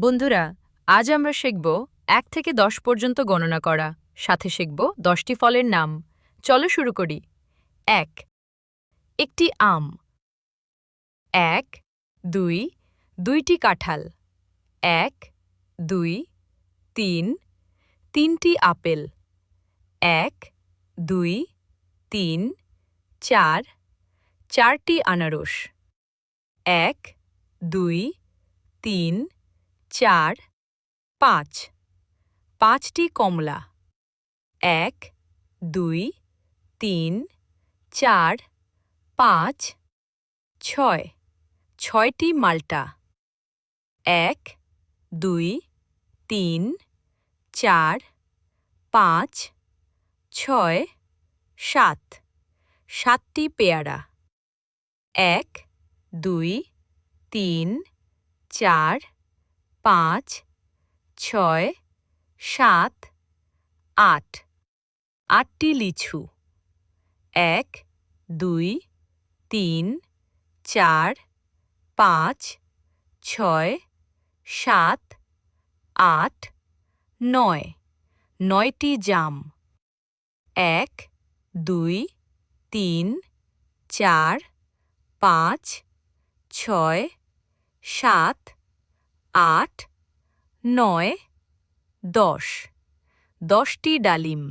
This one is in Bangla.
বন্ধুরা, আজ আমরা শিখব এক থেকে দশ পর্যন্ত গণনা করা। সাথে শিখব দশটি ফলের নাম। চলো শুরু করি। এক। একটি আম। এক, দুই, দুইটি কাঁঠাল। এক, দুই, তিন, তিনটি আপেল। এক, দুই, তিন, চার, চারটি আনারস। এক, দুই, তিন চার, পাঁচ। পাঁচটি কমলা। এক, দুই, তিন, চার, পাঁচ, ছয়। ছয়টি মাল্টা। এক, দুই, তিন, চার, পাঁচ, ছয়, সাত। সাতটি পেয়ারা। এক, দুই, তিন, চার পাঁচ, ছয়, সাত, আট। আটটি লিচু। এক, দুই, তিন, চার, পাঁচ, ছয়, সাত, আট, নয়। নয়টি জাম। এক, দুই, তিন, চার, পাঁচ, ছয়, সাত আট নয় দশ। দশটি ডালিম।